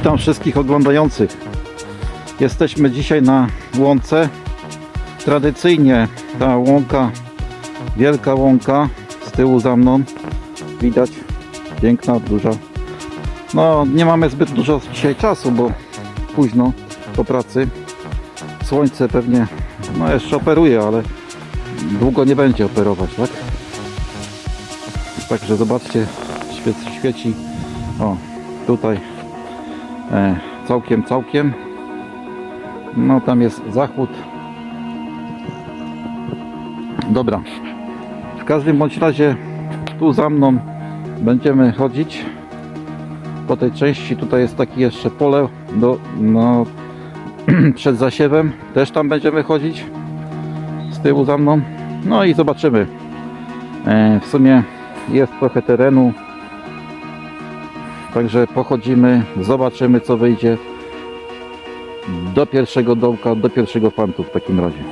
Witam wszystkich oglądających. Jesteśmy dzisiaj na łące. Tradycyjnie ta łąka, wielka łąka z tyłu za mną. Widać, piękna, duża. No, nie mamy zbyt dużo dzisiaj czasu, bo późno po pracy. Słońce pewnie, no jeszcze operuje, ale długo nie będzie operować, tak? Także zobaczcie, świeci. O, tutaj całkiem, całkiem. No tam jest zachód. Dobra. W każdym bądź razie tu za mną będziemy chodzić. Po tej części tutaj jest takie jeszcze pole do, no, przed zasiewem. Też tam będziemy chodzić. Z tyłu za mną. No i zobaczymy. E, w sumie jest trochę terenu. Także pochodzimy, zobaczymy co wyjdzie. Do pierwszego dołka, do pierwszego fantu w takim razie.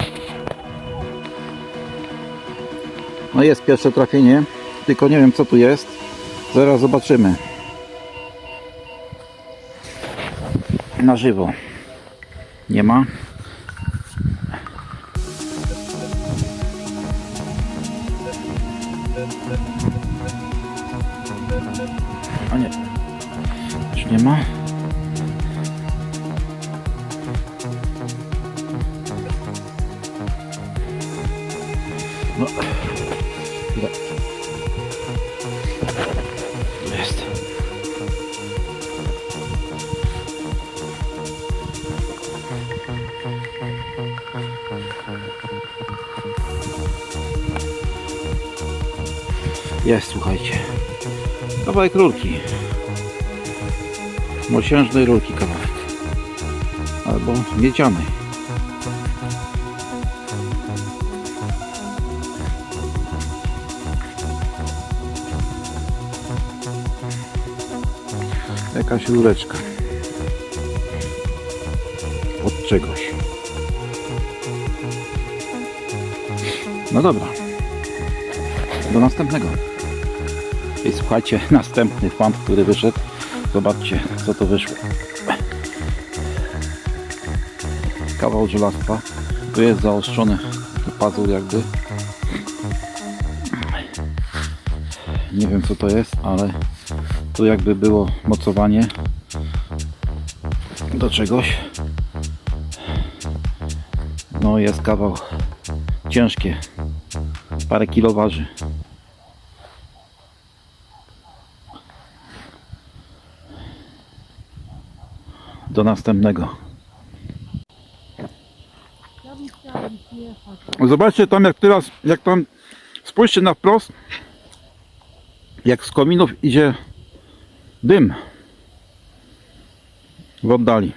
No jest pierwsze trafienie, tylko nie wiem co tu jest. Zaraz zobaczymy. Na żywo. Nie ma. No. Jest. Jest, słuchajcie. Kawałek rurki. Mosiężnej rurki kawałek. Albo miedzianej. Jakaś rureczka. Od czegoś. No dobra. Do następnego. I słuchajcie, następny fan, który wyszedł. Zobaczcie, co to wyszło. Kawał żelastwa. Tu jest zaostrzony pazur jakby. Nie wiem co to jest, ale tu jakby było mocowanie do czegoś. No jest kawał ciężkie. Parę kilo waży. Do następnego. Zobaczcie tam jak teraz, jak tam spójrzcie na wprost, jak z kominów idzie dym w oddali.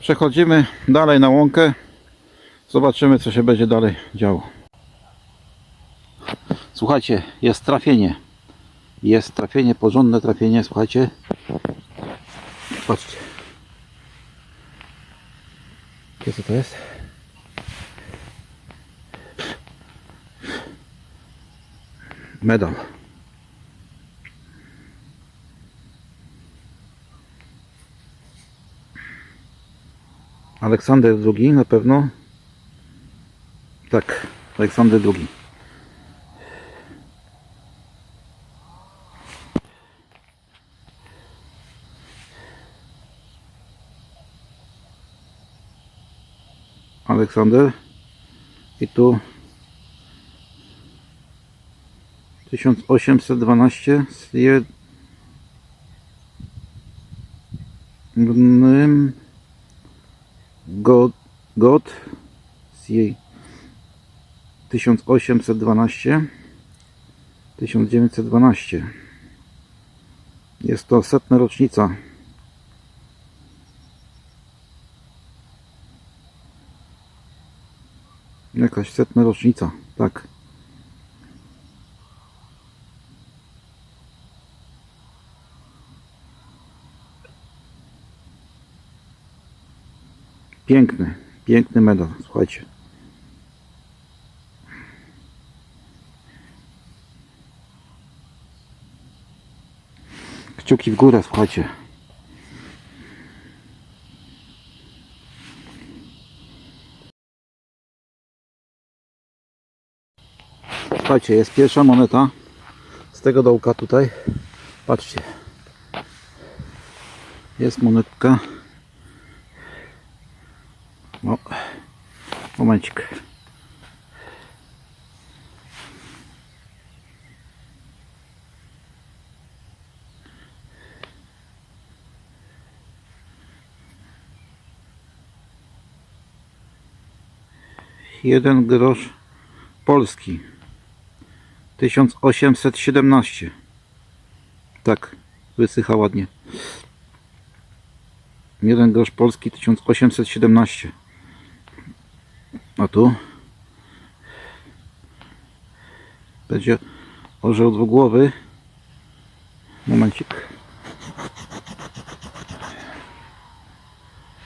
Przechodzimy dalej na łąkę. Zobaczymy co się będzie dalej działo. Słuchajcie, jest trafienie. Jest trafienie, porządne trafienie, słuchajcie. Patrzcie. Co to jest? Medal. Aleksander II na pewno. Tak, Aleksander II. Aleksander i tu 1812 z jednym God, God z jej 1812 1912 jest to setna rocznica. Jakaś setna rocznica tak Piękny, piękny medal, słuchajcie. Kciuki w górę, słuchajcie. Słuchajcie, jest pierwsza moneta z tego dołka tutaj. Patrzcie. Jest monetka o, momencik. Jeden grosz polski. 1817. Tak, wysycha ładnie. Jeden grosz polski 1817. A tu będzie orzeł dwugłowy. Momencik.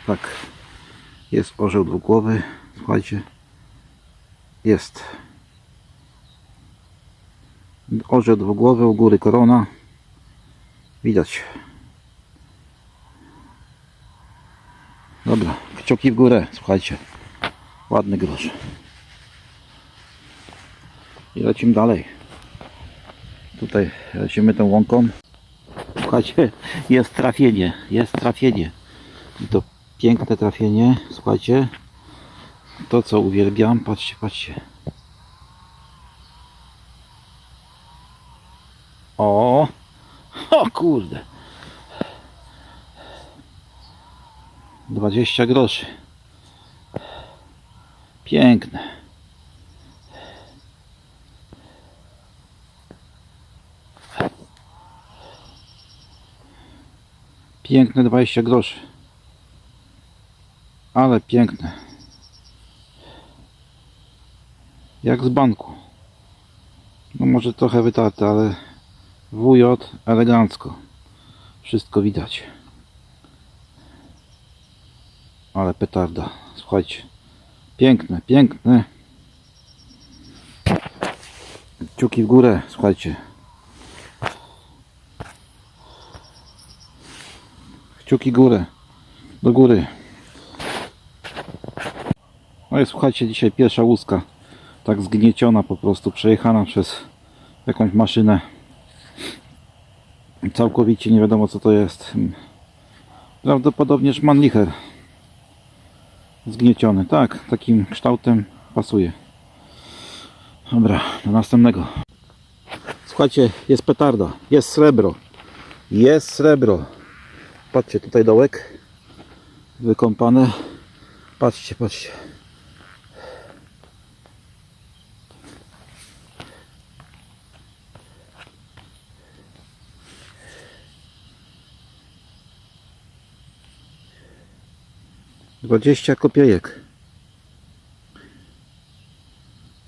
Tak. Jest orzeł dwugłowy. Słuchajcie. Jest. Orzeł dwugłowy, u góry korona. Widać. Dobra, kciuki w górę, słuchajcie. Ładny grosz. I lecimy dalej. Tutaj lecimy tą łąką. Słuchajcie, jest trafienie, jest trafienie. I to piękne trafienie, słuchajcie. To co uwielbiam, patrzcie, patrzcie. O, o kurde. 20 groszy. Piękne. Piękne 20 groszy. Ale piękne. Jak z banku. No może trochę wytarte, ale WJ elegancko. Wszystko widać. Ale petarda. Słuchajcie. Piękne, piękne. Kciuki w górę, słuchajcie. Kciuki górę. Do góry. No i słuchajcie, dzisiaj pierwsza łuska. Tak zgnieciona po prostu, przejechana przez jakąś maszynę. Całkowicie nie wiadomo co to jest. Prawdopodobnie szmanlicher. Zgnieciony. Tak, takim kształtem pasuje. Dobra, do następnego. Słuchajcie, jest petarda. Jest srebro. Jest srebro. Patrzcie, tutaj dołek. Wykąpane. Patrzcie, patrzcie. Dwadzieścia kopiejek.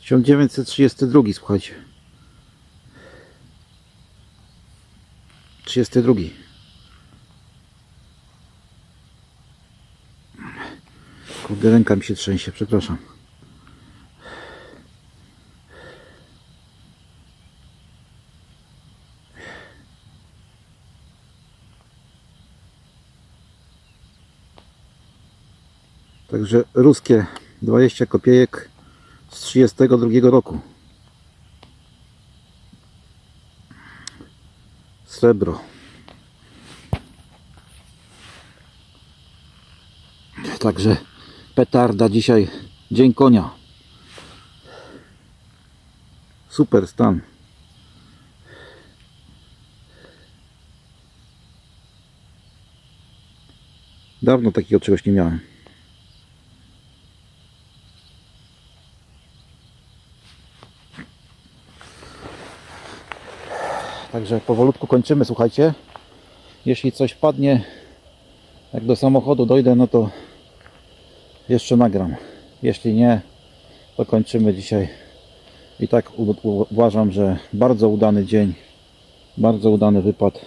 1932, słuchajcie. 32. Kurde, ręka mi się trzęsie, przepraszam. Także ruskie 20 kopiejek z 32 roku. Srebro. Także petarda dzisiaj, dzień konia. Super stan. Dawno takiego czegoś nie miałem. Także powolutku kończymy, słuchajcie. Jeśli coś wpadnie, jak do samochodu dojdę, no to jeszcze nagram. Jeśli nie, to kończymy dzisiaj. I tak uważam, że bardzo udany dzień, bardzo udany wypad.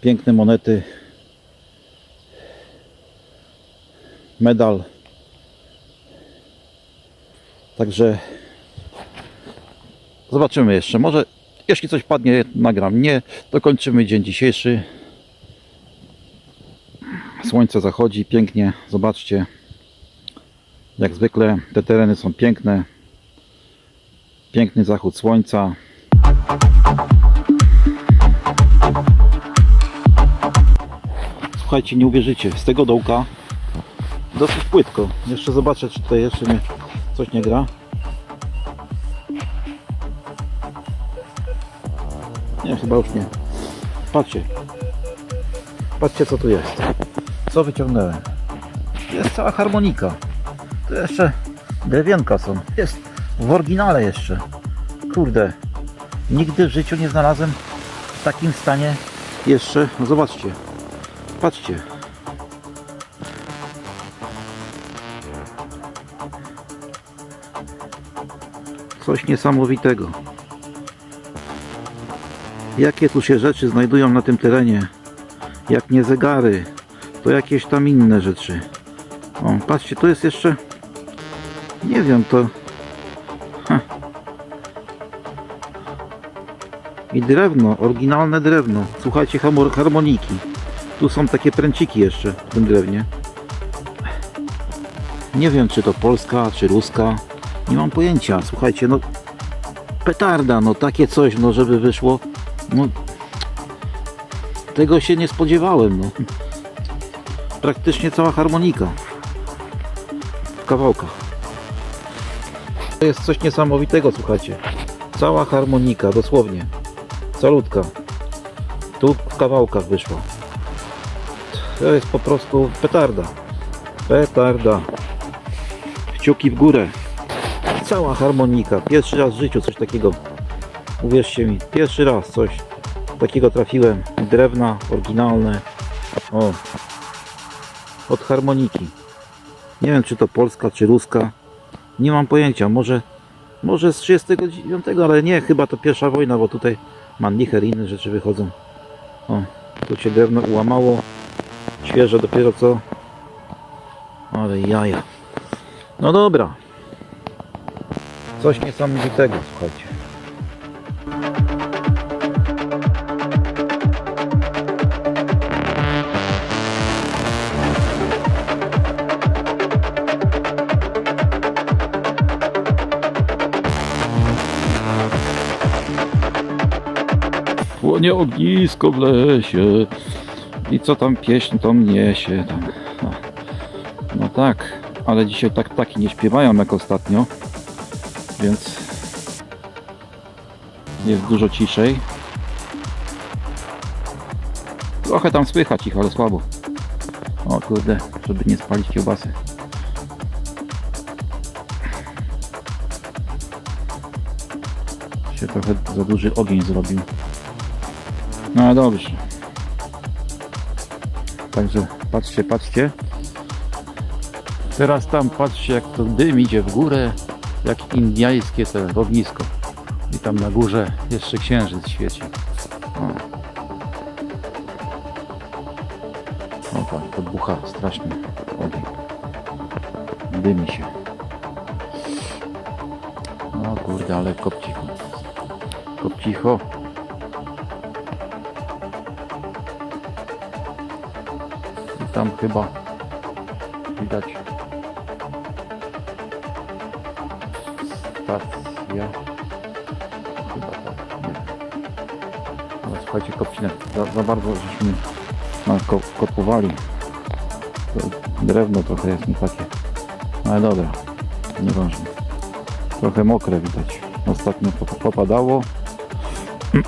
Piękne monety. Medal. Także zobaczymy jeszcze. Może jeśli coś padnie, nagram. Nie, to kończymy dzień dzisiejszy. Słońce zachodzi pięknie. Zobaczcie. Jak zwykle te tereny są piękne. Piękny zachód słońca. Słuchajcie, nie uwierzycie, z tego dołka dosyć płytko. Jeszcze zobaczę, czy tutaj jeszcze nie, coś nie gra. Nie, chyba już nie. Patrzcie. Patrzcie, co tu jest. Co wyciągnąłem. Jest cała harmonika. Tu jeszcze drewienka są. Jest w oryginale jeszcze. Kurde. Nigdy w życiu nie znalazłem w takim stanie jeszcze. No zobaczcie. Patrzcie. Coś niesamowitego. Jakie tu się rzeczy znajdują na tym terenie? Jak nie zegary, to jakieś tam inne rzeczy. O, patrzcie, tu jest jeszcze. Nie wiem, to. Ha. I drewno, oryginalne drewno. Słuchajcie, harmoniki. Tu są takie pręciki jeszcze w tym drewnie. Nie wiem, czy to polska, czy ruska. Nie mam pojęcia. Słuchajcie, no petarda, no takie coś, no żeby wyszło. No tego się nie spodziewałem, no. Praktycznie cała harmonika w kawałkach. To jest coś niesamowitego, słuchajcie. Cała harmonika, dosłownie. Calutka. Tu w kawałkach wyszła. To jest po prostu petarda. Petarda. Kciuki w górę. Cała harmonika. Pierwszy raz w życiu coś takiego. Uwierzcie mi, pierwszy raz coś takiego trafiłem. Drewna, oryginalne. O. Od harmoniki. Nie wiem czy to polska, czy ruska. Nie mam pojęcia. Może, może z 39, ale nie, chyba to pierwsza wojna, bo tutaj manlicher i inne rzeczy wychodzą. O, tu się drewno ułamało. Świeże dopiero co. Ale jaja. No dobra. Coś niesamowitego, słuchajcie. Płonie ognisko w lesie i co tam pieśń to niesie tam. No, no tak, ale dzisiaj tak ptaki nie śpiewają jak ostatnio, więc jest dużo ciszej. Trochę tam słychać ich, ale słabo. O kurde, żeby nie spalić kiełbasy. Się trochę za duży ogień zrobił. No dobrze. Także patrzcie, patrzcie. Teraz tam patrzcie jak to dym idzie w górę, jak indyjskie to ognisko. I tam na górze jeszcze księżyc świeci. O, o tak, podbucha strasznie ogień. Dymi się. O kurde, ale kopcicho. Kopcicho. I tam chyba widać stacja. Słuchajcie, kopcinę. Za, za bardzo żeśmy ko kopowali. Drewno trochę jest nie takie. Ale dobra, nieważne. Trochę mokre widać. Ostatnio pop- popadało.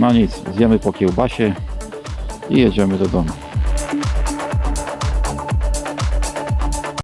No nic, zjemy po kiełbasie i jedziemy do domu.